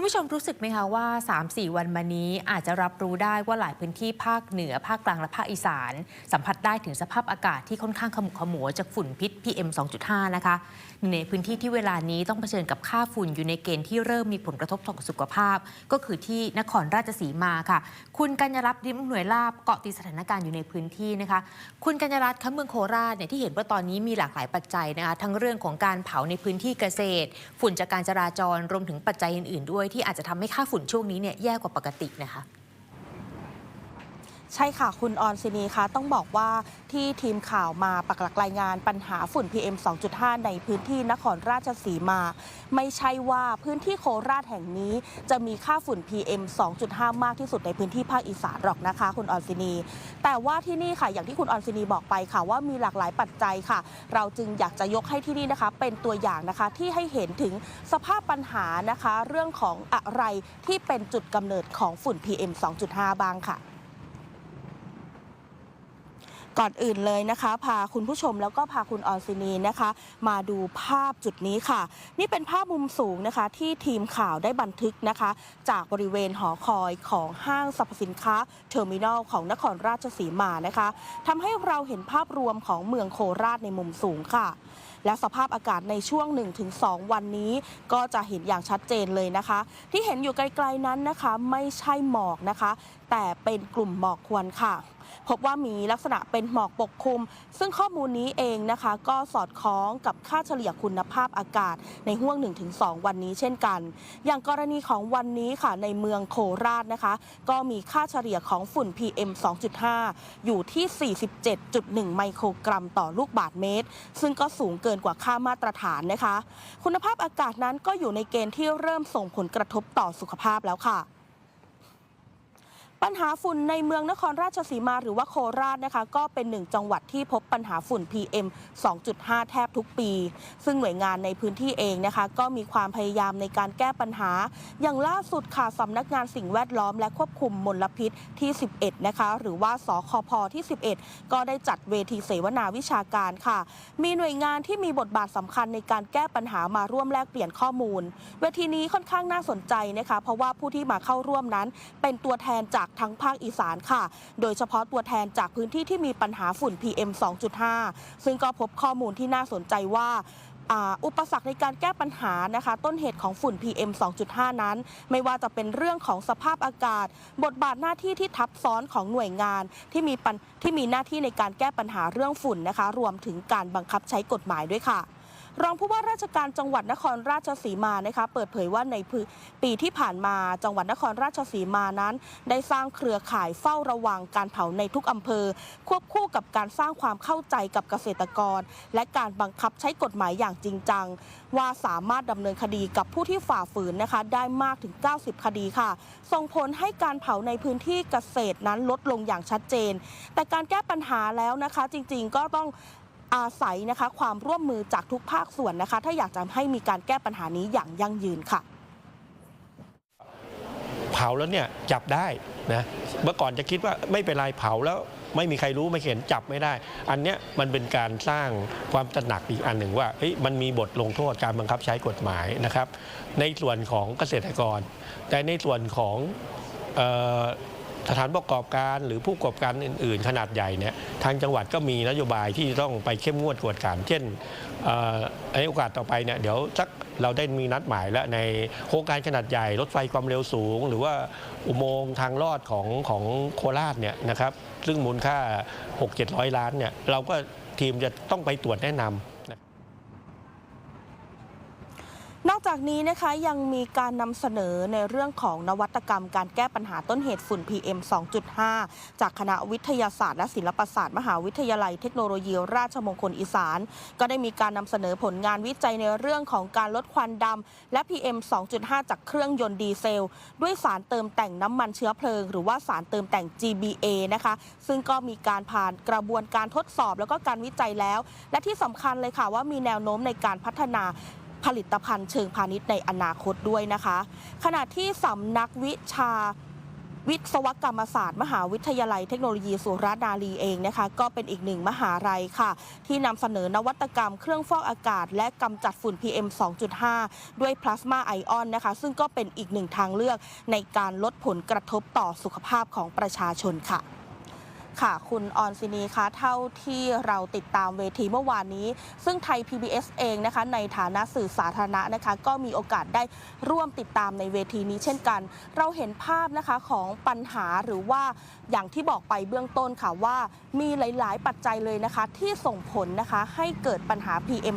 คุณผู้ชมรู้สึกไหมคะว่า 3-4 วันมานี้อาจจะรับรู้ได้ว่าหลายพื้นที่ภาคเหนือภาคกลางและภาคอีสาน สัมผัสได้ถึงสภาพอากาศที่ค่อนข้างขมุกขมัวจากฝุ่นพิษ PM 2.5 นะคะหนึ่งในพื้นที่ที่เวลานี้ต้องเผชิญกับค่าฝุ่นอยู่ในเกณฑ์ที่เริ่มมีผลกระทบต่อสุขภาพ ก็คือที่นครราชสีมาค่ะ คุณกัญญรัตน์ริมหน่วยลาบเกาะติดสถานการณ์อยู่ในพื้นที่นะคะ คุณกัญญรัตน์คะเมืองโคราชเนี่ยที่เห็นว่าตอนนี้มีหลากหลายปัจจัยนะคะทั้งเรื่องของการเผาในพื้นที่เกษตร ฝุ่นจากการจราจรรวมถึงปัจจัยอื่น ๆด้วยที่อาจจะทำให้ค่าฝุ่นช่วงนี้เนี่ยแย่กว่าปกตินะคะ ใช่ค่ะ คุณออนซินีคะต้องบอกว่าที่ทีมข่าวมาปักหลักรายงานปัญหาฝุ่น PM 2.5 ในพื้นที่นครราชสีมา ไม่ใช่ว่าพื้นที่โคราชแห่งนี้ จะมีค่าฝุ่น PM 2.5 มากที่สุดในพื้นที่ภาคอีสานหรอกนะคะ คุณออนซินี แต่ว่าที่นี่ค่ะอย่างที่คุณออนซินีบอกไปค่ะว่ามีหลากหลายปัจจัยค่ะ เราจึงอยากจะยกให้ที่นี่นะคะ เป็นตัวอย่างนะคะที่ให้เห็นถึงสภาพปัญหานะคะ เรื่องของอะไรที่เป็นจุดกำเนิดของฝุ่น PM 2.5 บ้างค่ะ ก่อนอื่นเลยนะคะ พาคุณผู้ชมแล้วก็พาคุณออนซินีนะคะ มาดูภาพจุดนี้ค่ะ นี่เป็นภาพมุมสูงนะคะ ที่ทีมข่าวได้บันทึกนะคะ จากบริเวณหอคอยของห้างสรรพสินค้าเทอร์มินอลของนครราชสีมานะคะทำให้เราเห็นภาพรวมของเมืองโคราชในมุมสูงค่ะและสภาพอากาศในช่วง 1-2 วันนี้ ก็จะเห็นอย่างชัดเจนเลยนะคะ ที่เห็นอยู่ไกลๆนั้นนะคะ ไม่ใช่หมอกนะคะ แต่เป็นกลุ่มหมอกควันค่ะ พบว่ามีลักษณะเป็นหมอกปกคลุม ซึ่งข้อมูลนี้เองนะคะก็สอดคล้องกับค่าเฉลี่ยคุณภาพอากาศในห่วง 1-2 วันนี้เช่นกัน อย่างกรณีของวันนี้ค่ะในเมืองโคราชนะคะ ก็มีค่าเฉลี่ยของฝุ่น PM 2.5 อยู่ที่ 47.1 ไมโครกรัมต่อลูกบาศก์เมตร ซึ่งก็สูงเกินกว่าค่ามาตรฐานนะคะ คุณภาพอากาศนั้นก็อยู่ในเกณฑ์ที่เริ่มส่งผลกระทบต่อสุขภาพแล้วค่ะ ปัญหาฝุ่นในเมืองนครราชสีมาหรือว่าโคราชนะคะก็เป็นหนึ่งจังหวัดที่พบปัญหาฝุ่น PM 2.5 แทบทุกปี ซึ่งหน่วยงานในพื้นที่เองนะคะก็มีความพยายามในการแก้ปัญหา อย่างล่าสุดค่ะสำนักงานสิ่งแวดล้อมและควบคุมมลพิษที่ 11 นะคะ หรือว่าสคพที่ 11 ก็ได้จัดเวทีเสวนาวิชาการค่ะ มีหน่วยงานที่มีบทบาทสำคัญในการแก้ปัญหามาร่วมแลกเปลี่ยนข้อมูล เวทีนี้ค่อนข้างน่าสนใจนะคะ เพราะว่าผู้ที่มาเข้าร่วมนั้น เป็นตัวแทนจากทั้งภาคอีสานค่ะ โดยเฉพาะตัวแทนจากพื้นที่ที่มีปัญหาฝุ่น PM 2.5 ซึ่งก็พบข้อมูลที่น่าสนใจว่าอุปสรรคในการแก้ปัญหานะคะ ต้นเหตุของฝุ่น PM 2.5 นั้น ไม่ว่าจะเป็นเรื่องของสภาพอากาศ บทบาทหน้าที่ที่ทับซ้อนของหน่วยงานที่มีที่มีหน้าที่ในการแก้ปัญหาเรื่องฝุ่นนะคะ รวมถึงการบังคับใช้กฎหมายด้วยค่ะ รองผู้ว่าราชการจังหวัดนครราชสีมานะคะเปิดเผยว่าในปีที่ผ่านมาจังหวัดนครราชสีมานั้น ได้สร้างเครือข่ายเฝ้าระวังการเผาในทุกอำเภอ ควบคู่กับการสร้างความเข้าใจกับเกษตรกร และการบังคับใช้กฎหมายอย่างจริงจัง ว่าสามารถดำเนินคดีกับผู้ที่ฝ่าฝืนนะคะได้มากถึง 90 คดีค่ะ ส่งผลให้การเผาในพื้นที่เกษตรนั้นลดลงอย่างชัดเจน แต่การแก้ปัญหาแล้วนะคะจริงๆก็ต้อง อาศัยนะคะความร่วมมือจากทุกภาคส่วนนะคะ ถ้าอยากจะให้มีการแก้ปัญหานี้อย่างยั่งยืนค่ะเผาแล้วเนี่ยจับได้นะเมื่อก่อนจะคิดว่าไม่เป็นไรเผาแล้วไม่มีใครรู้ไม่เห็นจับไม่ได้ อันเนี้ยมันเป็นการสร้างความตระหนักอีกอันหนึ่งว่าเฮ้ยมันมีบทลงโทษการบังคับใช้กฎหมายนะครับ ในส่วนของเกษตรกร แต่ในส่วนของ สถานประกอบการหรือผู้ประกอบการอื่น ๆ ขนาดใหญ่เนี่ยทางจังหวัดก็มีนโยบายที่ต้องไปเข้มงวดกวดขันเช่นเอ่อในโอกาสต่อไปเนี่ยเดี๋ยวสักเราได้มีนัดหมายแล้วในโครงการขนาดใหญ่ รถไฟความเร็วสูง หรือว่าอุโมงค์ทางลอดของของโคราชเนี่ยนะครับซึ่งมูลค่า 6-700 ล้านเนี่ยเราก็ทีมจะต้องไปตรวจแนะนำ นอกจากนี้นะคะยังมีการนำเสนอในเรื่องของนวัตกรรมการแก้ปัญหาต้นเหตุฝุ่น PM 2.5 จากคณะวิทยาศาสตร์และศิลปศาสตร์ มหาวิทยาลัยเทคโนโลยีราชมงคลอีสาน ก็ได้มีการนำเสนอผลงานวิจัยในเรื่องของการลดควันดำและ PM 2.5 จากเครื่องยนต์ดีเซล ด้วยสารเติมแต่งน้ำมันเชื้อเพลิง หรือว่าสารเติมแต่ง GBA นะคะซึ่งก็มีการผ่านกระบวนการทดสอบแล้วก็การวิจัยแล้ว และที่สำคัญเลยค่ะว่ามีแนวโน้มในการพัฒนา ผลิตภัณฑ์เชิงพาณิชย์ในอนาคตด้วยนะคะ ขณะที่สำนักวิชาวิศวกรรมศาสตร์ มหาวิทยาลัยเทคโนโลยีสุรนารีเองนะคะก็เป็นอีกหนึ่งมหาลัยค่ะ ที่นำเสนอนวัตกรรมเครื่องฟอกอากาศ และกำจัดฝุ่น PM 2.5 ด้วยพลาสมาไอออนนะคะ ซึ่งก็เป็นอีกหนึ่งทางเลือกในการลดผลกระทบต่อสุขภาพของประชาชนค่ะ ค่ะ คุณออนซินีคะเท่าที่เราติดตามเวทีเมื่อวานนี้ ซึ่งไทย PBS เองนะคะ ในฐานะสื่อสาธารณะนะคะ ก็มีโอกาสได้ร่วมติดตามในเวทีนี้เช่นกัน เราเห็นภาพนะคะของปัญหาหรือว่าอย่างที่บอกไปเบื้องต้นค่ะว่า มีหลาย ๆ ปัจจัยเลยนะคะ ที่ส่งผลนะคะให้เกิดปัญหา PM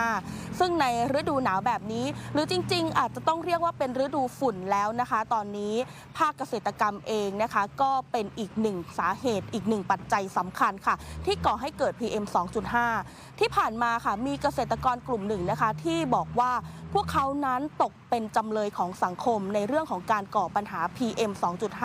2.5 ซึ่งในฤดูหนาวแบบนี้ หรือจริง ๆ อาจจะต้องเรียกว่าเป็นฤดูฝุ่นแล้วนะคะ ตอนนี้ภาคเกษตรกรรมเองนะคะ ก็เป็นอีกหนึ่งสาเหตุอีกหนึ่งปัจจัยสำคัญค่ะ ที่ก่อให้เกิด PM 2.5 ที่ผ่านมาค่ะมีเกษตรกรกลุ่มหนึ่งนะคะที่บอกว่าพวกเขานั้นตกเป็นจำเลยของสังคมในเรื่องของการก่อปัญหา PM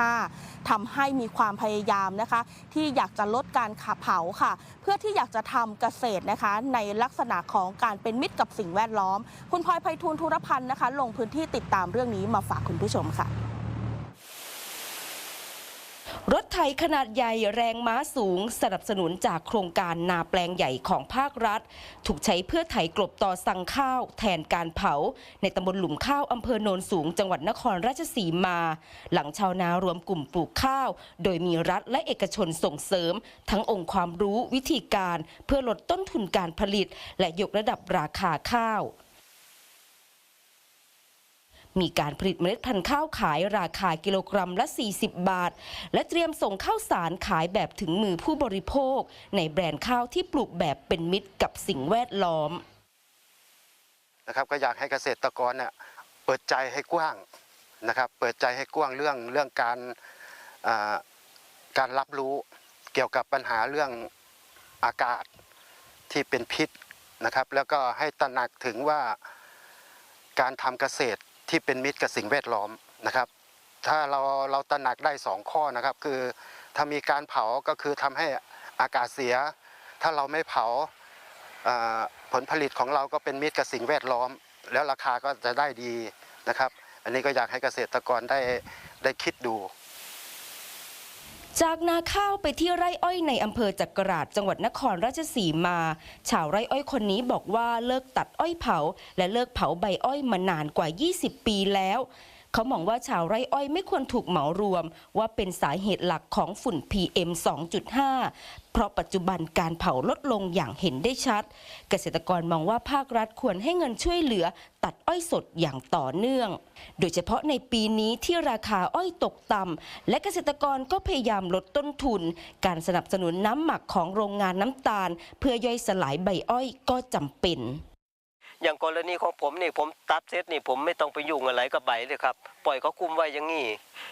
2.5ทำให้มีความพยายามนะคะ ที่อยากจะลดการขับเผาค่ะ เพื่อที่อยากจะทำเกษตรนะคะ ในลักษณะของการเป็นมิตรกับสิ่งแวดล้อม คุณพลอยไพฑูรย์ธุรพันธ์นะคะ ลงพื้นที่ติดตามเรื่องนี้มาฝากคุณผู้ชมค่ะ รถ ไถขนาดใหญ่แรงม้าสูง สนับสนุนจากโครงการนาแปลงใหญ่ของภาครัฐ ถูกใช้เพื่อไถกลบต่อสั่งข้าว แทนการเผา ในตำบลหลุมข้าวอำเภอโนนสูง จังหวัดนครราชสีมา หลังชาวนารวมกลุ่มปลูกข้าว โดยมีรัฐและเอกชนส่งเสริม ทั้งองค์ความรู้วิธีการ เพื่อลดต้นทุนการผลิต และยกระดับราคาข้าว มีการผลิตเมล็ดพันธุ์ข้าวขายราคากิโลกรัมละ 40 บาท และเตรียมส่งข้าวสารขายแบบถึงมือผู้บริโภค ในแบรนด์ข้าวที่ปลูกแบบเป็นมิตรกับสิ่งแวดล้อมนะครับก็อยากให้เกษตรกรเนี่ยเปิดใจให้กว้างนะครับ เปิดใจให้กว้างเรื่องเรื่องการการรับรู้เกี่ยวกับปัญหาเรื่องอากาศที่เป็นพิษนะครับ แล้วก็ให้ตระหนักถึงว่าการทำเกษตร ที่เป็นมิตรกับสิ่งแวดล้อมนะครับ ถ้าเราเราตระหนักได้สองข้อนะครับ คือถ้ามีการเผาก็คือทำให้อากาศเสีย ถ้าเราไม่เผาอ่าผลผลิตของเราก็เป็นมิตรกับสิ่งแวดล้อม แล้วราคาก็จะได้ดีนะครับ อันนี้ก็อยากให้เกษตรกรได้ได้คิดดู จากนาข้าวไปที่ไร่อ้อยในอำเภอจักราชจังหวัดนครราชสีมา ชาวไร่อ้อยคนนี้บอกว่าเลิกตัดอ้อยเผา และเลิกเผาใบอ้อยมานานกว่า 20 ปีแล้ว เขามองว่าชาวไร่อ้อยไม่ควรถูกเหมารวม ว่าเป็นสาเหตุหลักของฝุ่น PM 2.5 เพราะปัจจุบันการเผาลดลงอย่างเห็นได้ชัด เกษตรกรมองว่าภาครัฐควรให้เงินช่วยเหลือ ตัดอ้อยสดอย่างต่อเนื่อง โดยเฉพาะในปีนี้ที่ราคาอ้อยตกต่ำและเกษตรกรก็พยายามลดต้นทุน การสนับสนุนน้ำหมักของโรงงานน้ำตาล เพื่อย่อยสลายใบอ้อยก็จำเป็น อย่างกรณีของผมนี่ผมตัดเสร็จนี่ผมไม่ต้องไปยุ่งอะไรกับใบเลยครับ ปล่อยเขาคุมไว้อย่างนี้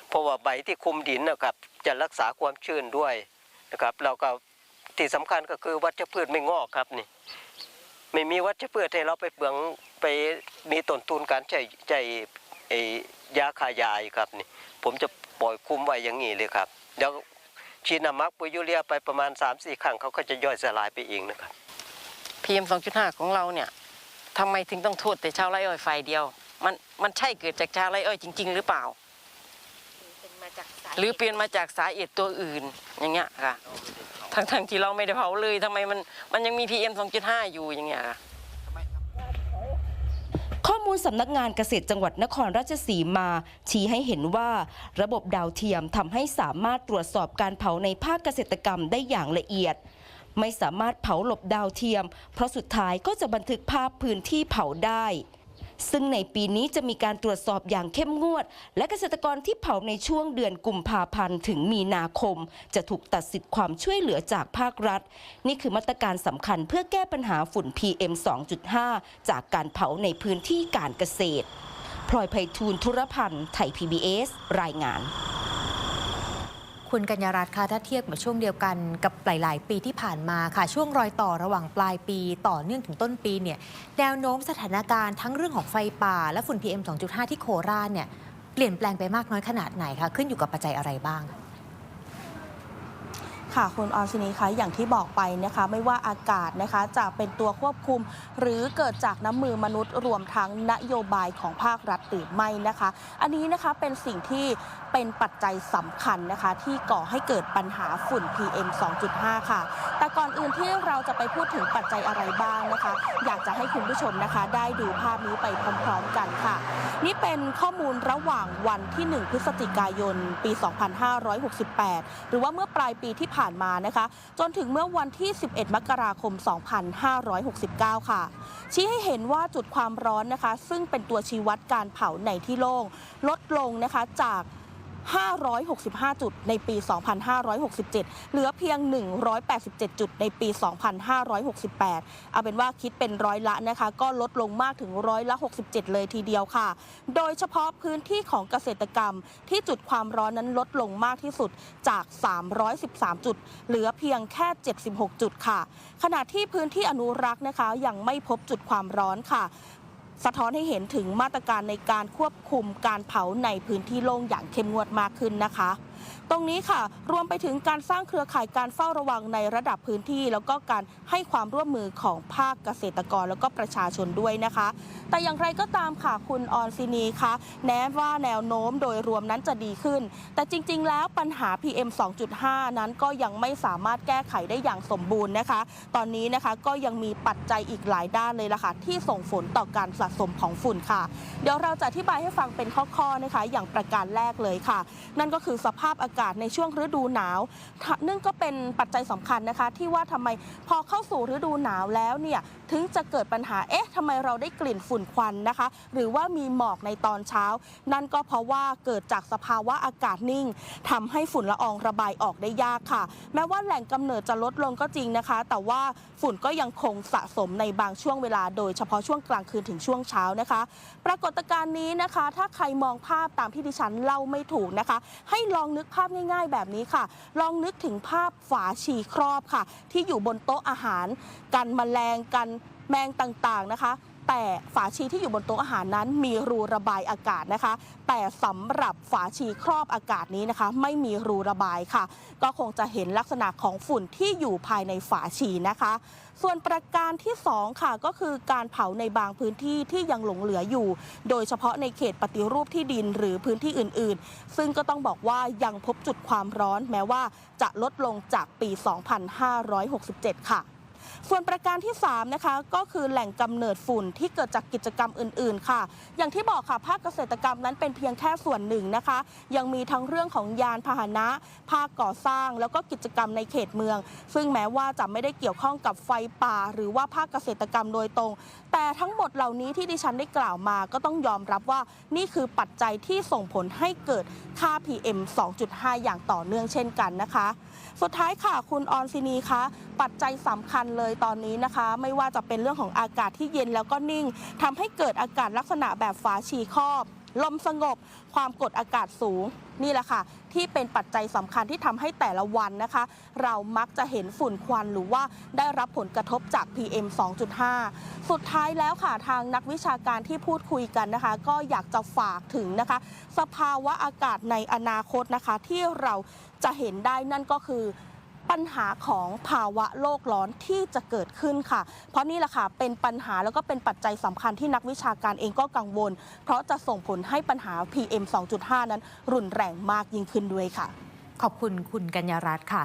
เพราะว่าใบที่คุมดินนะครับ จะรักษาความชื้นด้วยนะครับแล้วก็ที่สำคัญก็คือวัชพืชไม่งอกครับนี่ ไม่มีวัชพืชให้เราไปเปลืองไปมีต้นทุนการใช้ใช้ยาฆ่ายาอีกครับนี่ ผมจะปล่อยคุมไว้อย่างนี้เลยครับเดี๋ยวฉีน้ำมักปุยยูเรียไปประมาณ3-4ครั้งเขาก็จะย่อยสลายไปเองนะครับ PM 2.5ของเราเนี่ย ทำไมถึงต้องโทษแต่ชาวไร่อ้อยฝ่ายเดียว มันมันใช่เกิดจากชาวไร่อ้อยจริง ๆ หรือเปล่าหรือเปลี่ยนมาจากสาเหตุตัวอื่นอย่างเงี้ยค่ะทั้งทั้งที่เราไม่ได้เผาเลยทำไมมันมันยังมี PM 2.5 อยู่อย่างเงี้ยค่ะ ข้อมูลสำนักงานเกษตรจังหวัดนครราชสีมา ชี้ให้เห็นว่า ระบบดาวเทียมทำให้สามารถตรวจสอบการเผาในภาคเกษตรกรรมได้อย่างละเอียด ไม่สามารถเผาหลบดาวเทียม เพราะสุดท้ายก็จะบันทึกภาพพื้นที่เผาได้ ซึ่งในปีนี้จะมีการตรวจสอบอย่างเข้มงวด และเกษตรกรที่เผาในช่วงเดือนกุมภาพันธ์ถึงมีนาคม จะถูกตัดสิทธิ์ความช่วยเหลือจากภาครัฐ นี่คือมาตรการสำคัญเพื่อแก้ปัญหาฝุ่น PM 2.5 จากการเผาในพื้นที่การเกษตรพลอยไพฑูรย์ธุรพันธ์ไทย PBS รายงาน คุณกัญญารัตน์คะถ้าเทียบกับช่วงเดียวกันกับหลาย ๆ ปีที่ผ่านมาค่ะ ช่วงรอยต่อระหว่างปลายปีต่อเนื่องถึงต้นปีเนี่ยแนวโน้มสถานการณ์ทั้งเรื่องของไฟป่า และฝุ่น PM 2.5 ที่โคราชเนี่ยเปลี่ยนแปลงไปมากน้อยขนาดไหนคะขึ้นอยู่กับปัจจัยอะไรบ้าง ค่ะคุณออนซินีคะอย่างที่บอกไปนะคะไม่ว่าอากาศนะคะจะเป็นตัวควบคุม หรือเกิดจากน้ำมือมนุษย์รวมทั้งนโยบายของภาครัฐหรือไม่นะคะ อันนี้นะคะเป็นสิ่งที่เป็นปัจจัยสำคัญนะคะที่ก่อให้เกิดปัญหาฝุ่น PM 2.5 ค่ะ แต่ก่อนอื่นที่เราจะไปพูดถึงปัจจัยอะไรบ้างนะคะ อยากจะให้คุณผู้ชมนะคะ ได้ดูภาพนี้ไปพร้อมๆกันค่ะ นี่เป็นข้อมูลระหว่างวันที่ 1 พฤศจิกายน ปี 2568 หรือว่าเมื่อปลายปีที่ผ่าน่านมานะคะ จนถึงเมื่อวันที่ 11 มกราคม 2569 ค่ะ ชี้ให้เห็นว่าจุดความร้อนนะคะ ซึ่งเป็นตัวชี้วัดการเผาในที่โล่งลดลงนะคะจาก 565 จุดในปี 2567 เหลือเพียง 187 จุดในปี 2568 เอาเป็นว่าคิดเป็นร้อยละนะคะ ก็ลดลงมากถึงร้อยละ 67 เลยทีเดียวค่ะ โดยเฉพาะพื้นที่ของเกษตรกรรมที่จุดความร้อนนั้นลดลงมากที่สุดจาก 313 จุด เหลือเพียงแค่ 76 จุดค่ะ ขณะที่พื้นที่อนุรักษ์นะคะยังไม่พบจุดความร้อนค่ะ สะท้อนให้เห็นถึงมาตรการในการควบคุมการเผาในพื้นที่โล่งอย่างเข้มงวดมากขึ้นนะคะ ตรงนี้ค่ะ รวมไปถึงการสร้างเครือข่ายการเฝ้าระวังในระดับพื้นที่ แล้วก็การให้ความร่วมมือของภาคเกษตรกรแล้วก็ประชาชนด้วยนะคะ แต่อย่างไรก็ตามค่ะคุณออนซินีคะแน้ว่าแนวโน้มโดยรวมนั้นจะดีขึ้น แต่จริง ๆ แล้วปัญหา PM 2.5 นั้นก็ยังไม่สามารถแก้ไขได้อย่างสมบูรณ์นะคะ ตอนนี้นะคะก็ยังมีปัจจัยอีกหลายด้านเลยล่ะค่ะที่ส่งผลต่อการสะสมของฝุ่นค่ะ เดี๋ยวเราจะอธิบายให้ฟังเป็นข้อๆนะคะ อย่างประการแรกเลยค่ะ นั่นก็คือสภาพอากาศในช่วงฤดูหนาวนึ่งก็เป็นปัจจัยสำคัญนะคะ ที่ว่าทำไมพอเข้าสู่ฤดูหนาวแล้วเนี่ยถึงจะเกิดปัญหาเอ๊ะทำไมเราได้กลิ่นฝุ่นควันนะคะ หรือว่ามีหมอกในตอนเช้า นั่นก็เพราะว่าเกิดจากสภาวะอากาศนิ่งทำให้ฝุ่นละอองระบายออกได้ยากค่ะ แม้ว่าแหล่งกำเนิดจะลดลงก็จริงนะคะ แต่ว่าฝุ่นก็ยังคงสะสมในบางช่วงเวลา โดยเฉพาะช่วงกลางคืนถึงช่วงเช้านะคะ ปรากฏการณ์นี้นะคะ ถ้าใครมองภาพตามที่ดิฉันเล่าไม่ถูกนะคะ ให้ลองนึกภาพง่าย ๆ แบบนี้ค่ะ ลองนึกถึงภาพฝาฉีครอบค่ะ ที่อยู่บนโต๊ะอาหาร กันแมลงกันแมงต่างๆนะคะ แต่ฝาชีที่อยู่บนโต๊ะอาหารนั้นมีรูระบายอากาศนะคะ แต่สำหรับฝาชีครอบอากาศนี้นะคะ ไม่มีรูระบายค่ะ ก็คงจะเห็นลักษณะของฝุ่นที่อยู่ภายในฝาชีนะคะ ส่วนประการที่ 2 ค่ะก็คือการเผาในบางพื้นที่ที่ยังหลงเหลืออยู่ โดยเฉพาะในเขตปฏิรูปที่ดินหรือพื้นที่อื่น ๆ ซึ่งก็ต้องบอกว่ายังพบจุดความร้อนแม้ว่าจะลดลงจากปี 2567 ค่ะ ส่วนประการที่3นะคะก็คือแหล่งกำเนิดฝุ่นที่เกิดจากกิจกรรมอื่น ๆ ค่ะ อย่างที่บอกค่ะภาคเกษตรกรรมนั้นเป็นเพียงแค่ส่วนหนึ่งนะคะ ยังมีทั้งเรื่องของยานพาหนะ ภาคก่อสร้าง แล้วก็กิจกรรมในเขตเมือง ซึ่งแม้ว่าจะไม่ได้เกี่ยวข้องกับไฟป่า หรือว่าภาคเกษตรกรรมโดยตรง แต่ทั้งหมดเหล่านี้ที่ดิฉันได้กล่าวมา ก็ต้องยอมรับว่านี่คือปัจจัยที่ส่งผลให้เกิดค่า PM 2.5 อย่างต่อเนื่องเช่นกันนะคะ สุดท้ายค่ะคุณออนซินีคะปัจจัยสำคัญเลยตอนนี้นะคะ ไม่ว่าจะเป็นเรื่องของอากาศที่เย็นแล้วก็นิ่งทำให้เกิดอากาศลักษณะแบบฝาชีครอบ ลมสงบ ความกดอากาศสูงนี่แหละค่ะ ที่เป็นปัจจัยสำคัญที่ทำให้แต่ละวันนะคะ เรามักจะเห็นฝุ่นควันหรือว่าได้รับผลกระทบจาก PM 2.5 สุดท้ายแล้วค่ะทางนักวิชาการที่พูดคุยกันนะคะ ก็อยากจะฝากถึงนะคะ สภาวะอากาศในอนาคตนะคะ ที่เราจะเห็นได้นั่นก็คือ ปัญหาของภาวะโลกร้อนที่จะเกิดขึ้นค่ะ เพราะนี่แหละค่ะเป็นปัญหาแล้วก็เป็นปัจจัยสำคัญที่นักวิชาการเองก็กังวล เพราะจะส่งผลให้ปัญหา PM 2.5 นั้นรุนแรงมากยิ่งขึ้นด้วยค่ะ ขอบคุณคุณกัญญารัตน์ค่ะ